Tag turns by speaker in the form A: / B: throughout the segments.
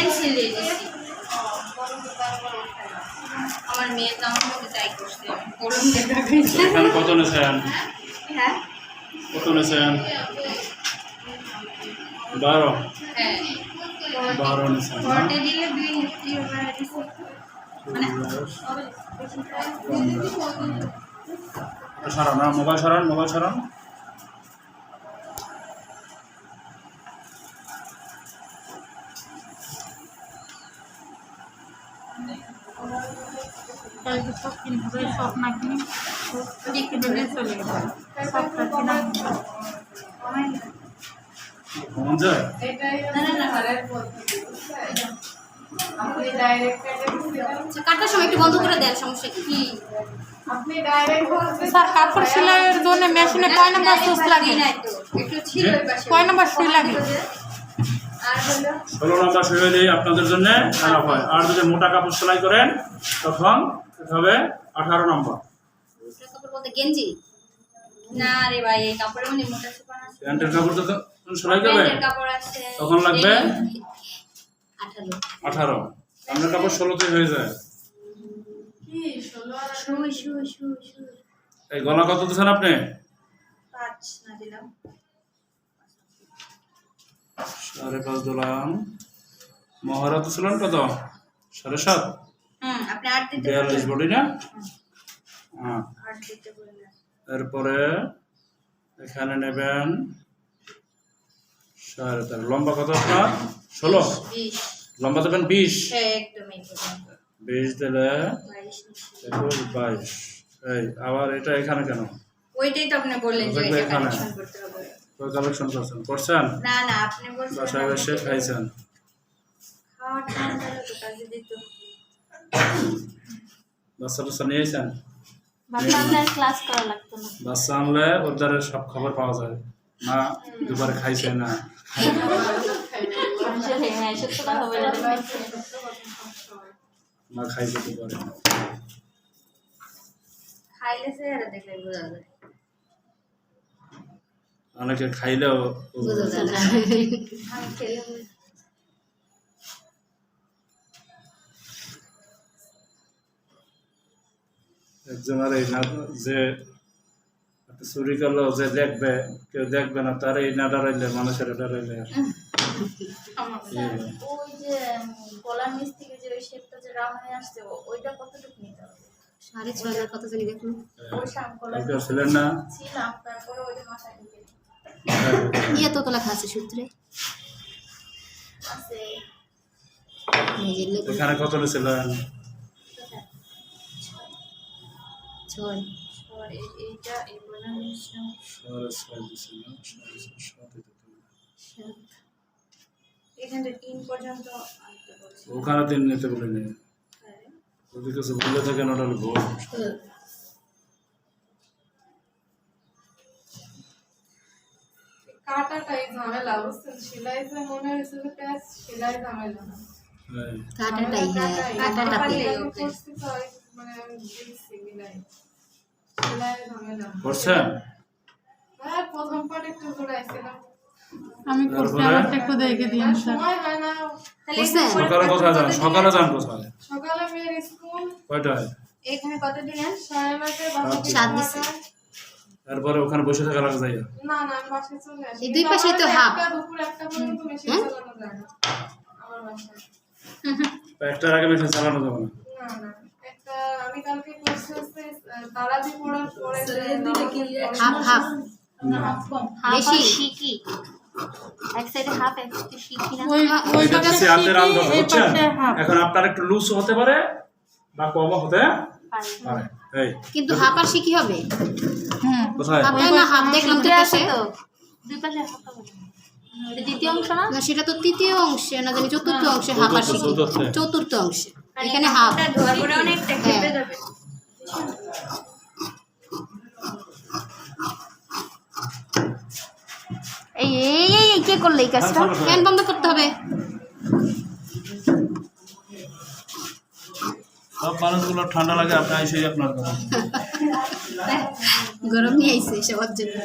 A: Pant সিলিয়ে দিছি আমার মেয়ে তো আমার মধ্যে তাই করছে।
B: কত নেছেন?
A: হ্যাঁ?
B: কত নেছেন? বারো।
A: হ্যাঁ।
B: বারো নেছেন না?
A: ঘরটে দিলে দুই দুই ওভার দিছে। মানে
B: সরান না মোবাইল সরান মোবাইল সরান?
C: সব কিনতে হবে সব না কিনে চলে সবটা কিনা।
A: আচ্ছা, কাটার সময় একটু বন্ধ করে দেন সমস্যা কি?
D: আপনি ডাইরেক্ট বলতে
C: স্যার কাপড় সেলাইয়ের জন্য মেশিনে কয় নাম্বার লাগে? কয় নাম্বার সুই লাগে?
B: ষোলো নম্বর আপনাদের জন্য খারাপ হয় আর যদি মোটা কাপড় সেলাই করেন তখন এটা হবে আঠারো নম্বর।
A: মোটা কাপড় বলতে গেঞ্জি? না রে ভাই এই কাপড়ে মানে মোটা চিকন আছে।
B: প্যান্টের কাপড় তো তখন সেলাই করবে
A: প্যান্টের কাপড় আছে।
B: তখন লাগবে? কাপড় ষোলোতে হয়ে যায়।
D: কি আর
B: এই গলা কত দিচ্ছেন আপনি?
A: পাঁচ না দিলাম।
B: সাড়ে পাঁচ দিলাম। মহারা তো ছিলেন কত সাড়ে সাত। বিয়াল্লিশ বডি না? এরপরে এখানে নেবেন সাড়ে তেরো। লম্বা কত আপনার? ষোলো। লম্বা দেবেন বিশ।
A: হ্যাঁ
B: বিশ দিলে একুশ বাইশ। এই আবার এটা এখানে কেন?
A: ওইটাই তো আপনি বললেন যে এটা
B: এখানে।
A: কালেকশন করতে হবে।
B: কালেকশন করছেন। করছেন?
A: না না আপনি বলছেন
B: বাসায় বসে খাইছেন।
A: খাওয়ার টাইম হলে তো কাজে দিত
B: বাচ্চা টাচ্চা আনলে ওর দ্বারা সব খবর পাওয়া যায়। না দুবারে খাইছে না। খাইছে দুবারে।
A: খাইলে চেহারা বোঝা যায়।
B: অনেকে খাইলেও
A: বোঝা যায় না আমি খেলে বুঝ-
B: একজনের এই না যে চুরি করল যে দেখবে কেউ দেখবে না তার এই না দাঁড়াইলে মানুষের আর
E: ওই যে গলার নিচ থেকে যে ওই শেপটা যে রাউন্ড হয়ে আসছে ওইটা কতটুকু নিতে হবে?
A: সাড়ে ছয় হাজার কত জানি দেখুন।
E: ওই শাম
B: ছিলেন না?
E: ছিলাম তারপরে
A: ইয়ে তো তো লেখা আছে সূত্রে।
E: আছে।
A: নিজের
B: এখানে কত ছিলেন
A: ছয়
E: এইটা
B: ছয় দিছিল ছয় সাত
A: সাত।
E: এখান তিন পর্যন্ত
B: ওখানে তিন নিতে বলিনি যদি কিছু ভুলে থাকেন ওটা ভুল
D: কাটাটাই ঝামেলা বুঝছেন? সেলাই যে মনে হয়েছে যে প্যাচ সেলাই ঝামেলা না।
A: কাটাটাই হ্যাঁ কাটাটা
D: কাটাটাই
A: পেলে
D: তো মানে আমি দেখছি মিলাই।
B: করছেন?
D: হ্যাঁ প্রথম পার্ট একটু ঘুরাইছিলাম
C: আমি করছি
B: তারপরে?
C: আমারটা একটু দেখে দিন স্যার।
D: সময় না।
A: তাহলে বুঝছেন?
B: সকালে কোথায় যান? সকালে যান কোথায়?
D: সকালে মেয়ের স্কুল।
B: কয়টায়?
A: এখানে কত
D: সাড়ে নয়টায় বাসা থেকে
A: সাত দিছে।
D: নয়টায়।
B: তারপরে ওখানে বসে থাকা লাগে যাই
D: না না আমি চলে আসি।
A: দুই পাশেই তো হাফ।
D: একটা দুপুর একটা পর্যন্ত মেশিন? চালানো যায় না আমার বাসায়।
B: একটার আগে বেশি চালানো যাবে না?
D: না না। হচ্ছে যে পড়ে-
A: হাফ হাফ? বেশি।
E: এক সাইডে হাফ এক সাইডে শিকি না?
C: ওই ওই পাশে
B: হচ্ছে হাতের
C: শিখি,
B: বুঝছেন? এখন আপনার একটু লুজ হতে পারে বা কমও হতে
E: পারে।
B: এই
A: কিন্তু হাফ আর শিখি হবে?
C: হুম।
B: কোথায়?
A: আপনার না হাফ দেখলাম তো
E: আছে তো দুই পাশে হাফ হবে। দ্বিতীয় অংশ না?
A: না সেটা তো তৃতীয় অংশে না জানি চতুর্থ অংশে হাফ আর শিখি
B: চতুর্থ
A: অংশে। এখানে হাফ
E: যাবে। এই এই এই এই কে করলে এই কাজটা?
A: ফ্যান বন্ধ করতে হবে।
B: সব মানুষগুলো ঠান্ডা লাগে এসে আপনার
A: গরম নিয়ে আইছে সবার জন্য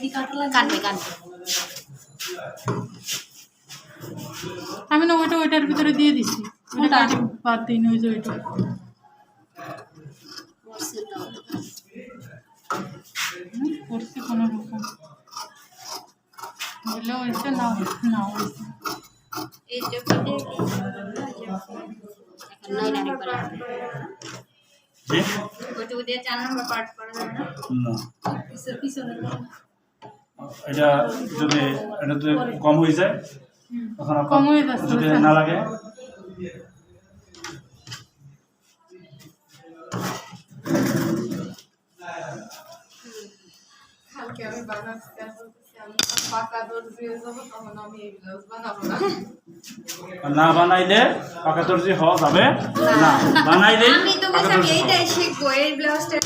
A: কি কাটবে কাটবে।
C: আমি না ওইটা ওইটার ভিতরে দিয়ে দিছি। ওইটা কাটে বাদ দিই ওই যে ওইটা। হুম, করছি কোনো রকম। হলে হয়েছে না না হয়েছে।
A: এই টপিতে এখন নয় নানি করা।
B: জি?
A: ওইটুকু দিয়ে চার নম্বর পার্ট করা যাবে না?
B: না।
A: পিছনে
B: এটা যদি এটা যদি কম হয়ে যায় তখন আপনার
C: কম যাচ্ছে,
B: যদি না লাগে।
D: আমি হয়ে না।
B: বানাইলে পাকা দর্জি হওয়া যাবে না।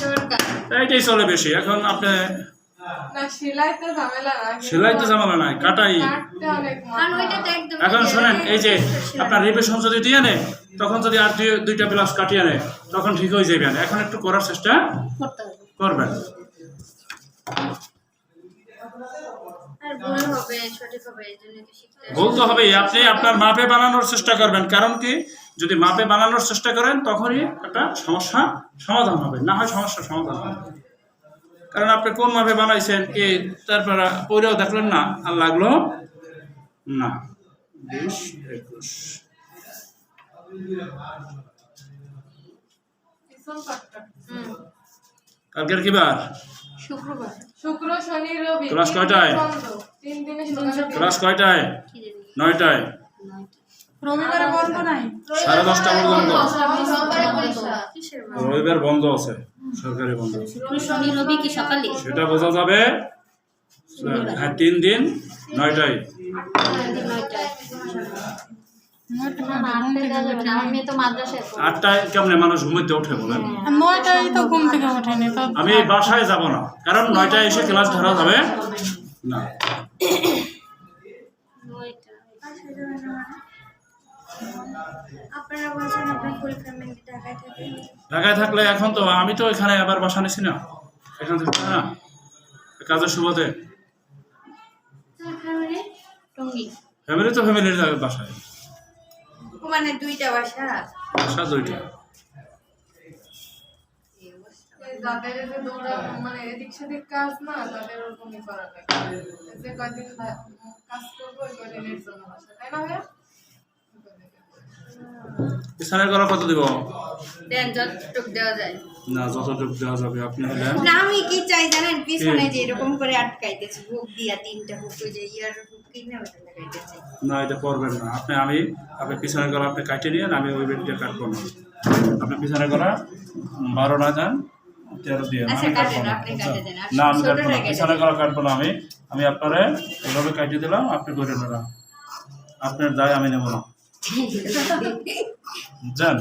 A: দরকার।
B: এইটাই চলে বেশি। এখন আপনি সেলাই তো ঝামেলা নাই। কাটাই। এখন শোনেন এই যে আপনার যদি দিয়ে নেয় তখন যদি আর দুইটা ব্লাউজ কাটিয়ে নেয় তখন ঠিক হয়ে যাবেন এখন একটু করার চেষ্টা করবেন।
A: হবে।
B: বলতে আপনি আপনার মাপে বানানোর চেষ্টা করবেন। কারণ কি যদি মাপে বানানোর চেষ্টা করেন তখনই একটা সমস্যা সমাধান হবে। না হয় সমস্যা সমাধান হবে। কারণ আপনি কোন মাপে বানাইছেন কি তারপর পরেও দেখলেন না আর লাগল না। বিশ একুশ। কালকের কি বার?
A: শুক্রবার।
D: শুক্র শনি রবি।
B: ক্লাস কয়টায়? ক্লাস কয়টায়? নয়টায়?
A: নয়টা
C: রবিবারে বন্ধ নাই।
B: সাড়ে দশটা পর্যন্ত। রবিবার বন্ধ আছে। সরকারি বন্ধ।
A: শুক্র শনি রবি কি সকালে?
B: সেটা বোঝা যাবে। হ্যাঁ তিন দিন নয়টায়।
A: আটটায়
B: কেমনে মানুষ ঘুমাইতে ওঠে বলেন?
C: তো ঘুম থেকে ওঠেনি
B: আমি বাসায় যাব না কারণ নয়টায় এসে ক্লাস ধরা যাবে না।
A: আপনারা বলছেন আপনার ফুল ফ্যামিলি ঢাকায় থাকে।
B: ঢাকায় থাকলে এখন তো আমি তো এখানে আবার বাসা নিছি না। এখান থেকে না কাজের সুবাদে।
A: ফ্যামিলি
B: তো ফ্যামিলির বাসায়।
A: মানে দুইটা বাসা?
B: বাসা দুইটা।
D: যাদের যে দৌড়া মানে এদিক সেদিক কাজ না তাদের ওরকমই করা লাগে। যে কয়দিন কাজ করব ওই কয়দিনের জন্য বাসা তাই না ভাইয়া?
B: পিছনের করা কত দিব?
A: দেন যতটুক দেওয়া যায়।
B: না যতটুকু দেওয়া যাবে আপনি হলেন
A: না আমি কি চাই জানেন পিছনে যে এরকম করে আটকাইতেছে হুক দিয়া তিনটা হুক ওই যে ইয়ার হুক কিনে
B: না এটা করবেন না। আপনি আমি আপনি পিছনের গলা আপনি কাটে নিয়ে আমি ওই বেডটা কাটবো না। আপনি পিছনের গলা বারো না যান তেরো দিয়ে
A: আচ্ছা,
B: আমি কাটবো না।
A: কাটে
B: আমি কাটবো না
A: কেটে
B: পিছনের গলা কাটবো না আমি। আমি আপনারে এইভাবে কাটিয়ে দিলাম আপনি করে নিলাম আপনার দায় আমি নেব না। জান।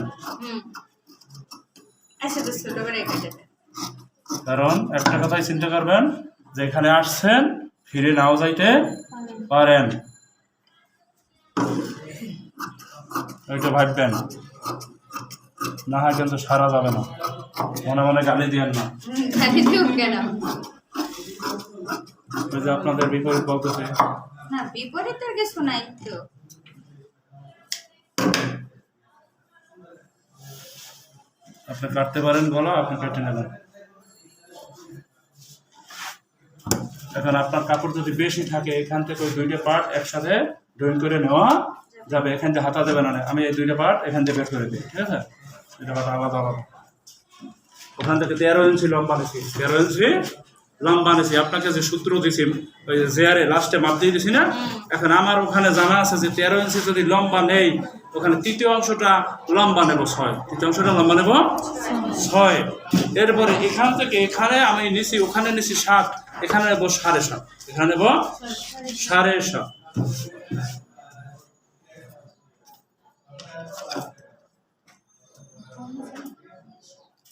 A: আচ্ছা
B: কারণ একটা কথাই চিন্তা করবেন যে এখানে আসছেন ফিরে নাও যাইতে পারেন। ওইটা ভাববেন। না হয় কিন্তু সারা যাবে না। মনে মনে গালি দিয়েন না। ওই যে আপনাদের বিপরীত বলতেছে।
A: না বিপরীতের কিছু নাই তো।
B: আপনি কাটতে পারেন, গলা, আপনি কেটে নেবেন। এখন আপনার কাপড় যদি বেশি থাকে, এখান থেকে ওই দুইটা পার্ট একসাথে ড্রয়িং করে নেওয়া যাবে। এখান থেকে হাতা দেবে না আমি এই দুইটা পার্ট এখান থেকে বের করে দিই, ঠিক আছে? দুইটা পার্ট আলাদা আলাদা। ওখান থেকে তেরো ইঞ্চি লম্বা নিছি তেরো ইঞ্চি লম্বা নিছি আপনাকে যে সূত্র দিছি ওই জেয়ারে লাস্টে মাপ দিয়ে দিছি না? এখন আমার ওখানে জানা আছে যে তেরো ইঞ্চি যদি লম্বা নেই ওখানে তৃতীয় অংশটা লম্বা নেব ছয়। তৃতীয় অংশটা লম্বা নেব ছয়। এরপরে এখান থেকে এখানে আমি নিছি ওখানে নিছি সাত এখানে নেব সাড়ে সাত এখানে নেব সাড়ে সাত।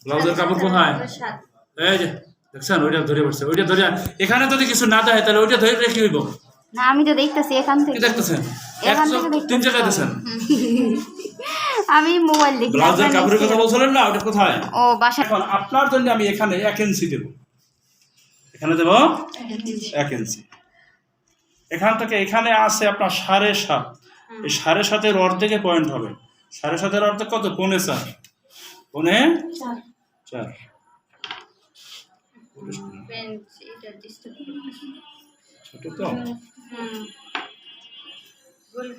B: ব্লাউজের কাপড় কোথায়? এই যে। দেখছেন? ওইটা ধরে পড়ছে। ওইটা ধরে এখানে যদি কিছু না দেয় তাহলে ওইটা ধরে রেখে হইব।
E: না আমি তো দেখতেছি এখান থেকে।
B: দেখতেছেন?
E: এখান থেকে
B: তিন জায়গায় দেখছেন?
E: আমি মোবাইল দেখি
B: ব্লাউজের কাপড়ের কথা বলছিলেন না ওটা কোথায়?
E: ও বাসা
B: এখন আপনার জন্য আমি এখানে এক ইঞ্চি দেব। এখানে দেব? এক ইঞ্চি এখান থেকে এখানে আছে আপনার সাড়ে সাত। এই সাড়ে সাতের অর্ধেকে পয়েন্ট হবে। সাড়ে সাতের অর্ধেক কত? পৌনে চার। পৌনে? চার। ছোট তো?
A: হয়ে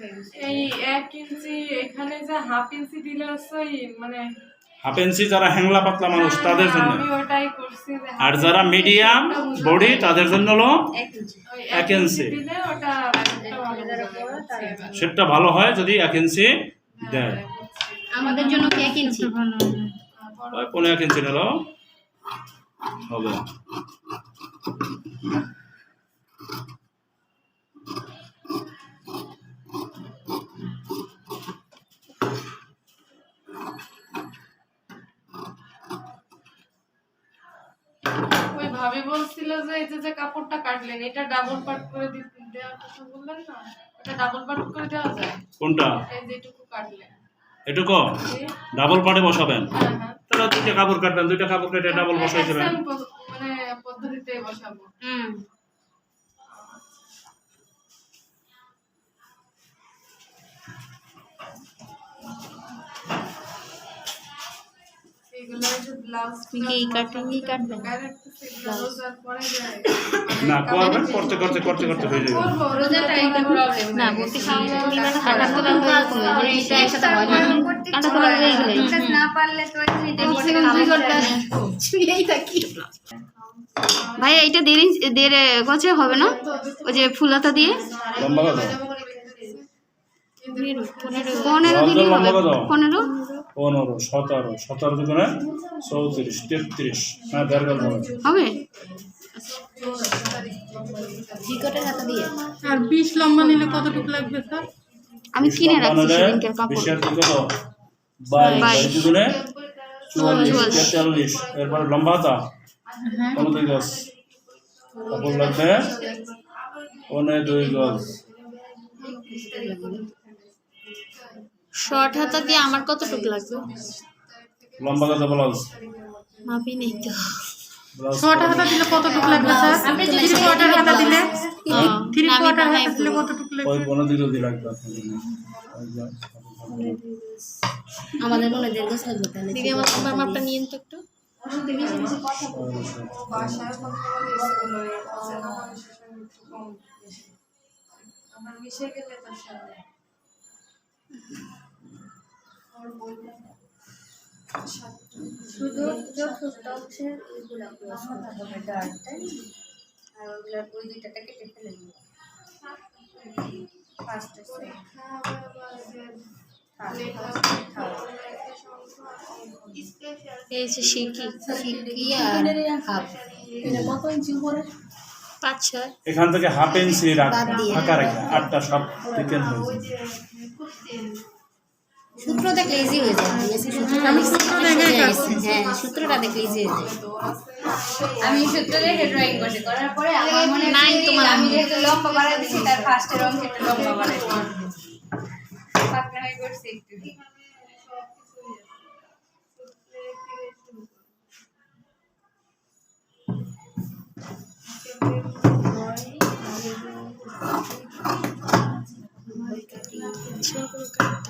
D: এই এক ইঞ্চি এখানে যে হাফ ইঞ্চি দিলে ওই মানে
B: হাফ ইঞ্চি যারা হ্যাংলা পাতলা মানুষ তাদের জন্য। আর যারা মিডিয়াম বডি তাদের জন্য হলো
A: এক ইঞ্চি।
B: সেটা ভালো হয় যদি এক ইঞ্চি দেয়।
A: আমাদের জন্য কি এক ইঞ্চি?
C: ভালো
B: পনেরো এক ইঞ্চি নিল। হবে।
D: ভাবি বলছিল যে এই যে কাপড়টা কাটলেন এটা ডাবল পার্ট করে দেওয়ার কথা বললেন না? এটা ডাবল পার্ট করে দেওয়া যায়?
B: কোনটা?
D: এই যেটুকু কাটলেন।
B: এটুকু? ডাবল পাটে বসাবেন?
D: হ্যাঁ হ্যাঁ।
B: দুইটা কাপড় কাটবেন দুইটা কাপড় কেটে ডাবল বসাই দেবেন
D: মানে পদ্ধতিতে বসাবো।
A: হুম। কি
B: না করবেন করতে করতে করতে করতে হয়ে যাবে।
E: না বলতে ভাই এইটা দেড় ইঞ্চ দেড় গছে হবে না? ওই যে ফুলাতা দিয়ে?
B: লম্বা
E: পনেরো হবে। পনেরো।
B: পনেরো? সতেরো। সতেরো দুগুণে চৌত্রিশ তেত্রিশ। হ্যাঁ দেড় হবে।
C: আর বিশ লম্বা নিলে কতটুকু লাগবে স্যার?
E: আমি কিনে রাখছি
B: বানালে
E: কাপড়।
B: বিশের দিকে কত? বাইশ।
E: বাইশ।
B: বাইশ দুগুণে চুয়াল্লিশ। তেতাল্লিশ। এরপরে লম্বা হাতা।
C: হ্যাঁ।
B: পনেরো দুই গজ? কাপড় লাগবে? পনে দুই গজ।
E: শর্ট হাতা দিয়ে আমার কতটুকু লাগবে?
B: লম্বা কত ব্লাউজ
E: মাপি নেই তো।
C: শর্ট হাতা দিলে কতটুকু লাগবে স্যার? থ্রি কোয়ার্টার হাতা দিলে? থ্রি কোয়ার্টার হাতা দিলে। কতটুকু লাগবে?
B: ওই পনেরো দুই গজ লাগবে
A: আমাদের মনে গোছ লাগবে তাহলে।
E: দিদি আমার আমার মাপটা নিয়েন তো একটু।
D: কথা আমার মিশে গেলে তার সাথে
A: শুধু চতুর্থ অংশের আর ওইগুলো ওই দুইটাটা কেটে ফেলে দিবে ফার্স্ট
E: এই যে শিকি
A: শিকি আর হাফ। কত ইঞ্চি উপরে?
E: পাঁচ ছয়।
B: এখান থেকে হাফ ইঞ্চি রাখ।
A: দিয়ে।
B: আটটা সব
A: সূত্র দেখলে ইজি হয়ে যায় সূত্রটা
C: আমি সূত্র
A: হ্যাঁ সূত্রটা দেখলে ইজি হয়ে যায়। আমি সূত্র দেখে ড্রয়িং করছি। করার পরে আমার মনে
E: নাই তোমার
A: আমি যেহেতু লম্বা বাড়াই দিচ্ছি তার ফার্স্টের অংশটা লম্বা বাড়াই পাতলা হয়ে করছি একটু। ইঞ্চি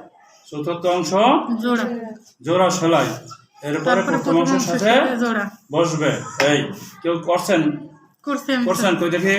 B: চতুর্থ অংশ?
C: জোড়া।
B: সেলাই। এরপরে প্রথম অংশের সাথে বসবে। এই কেউ করছেন? করছেন তো দেখি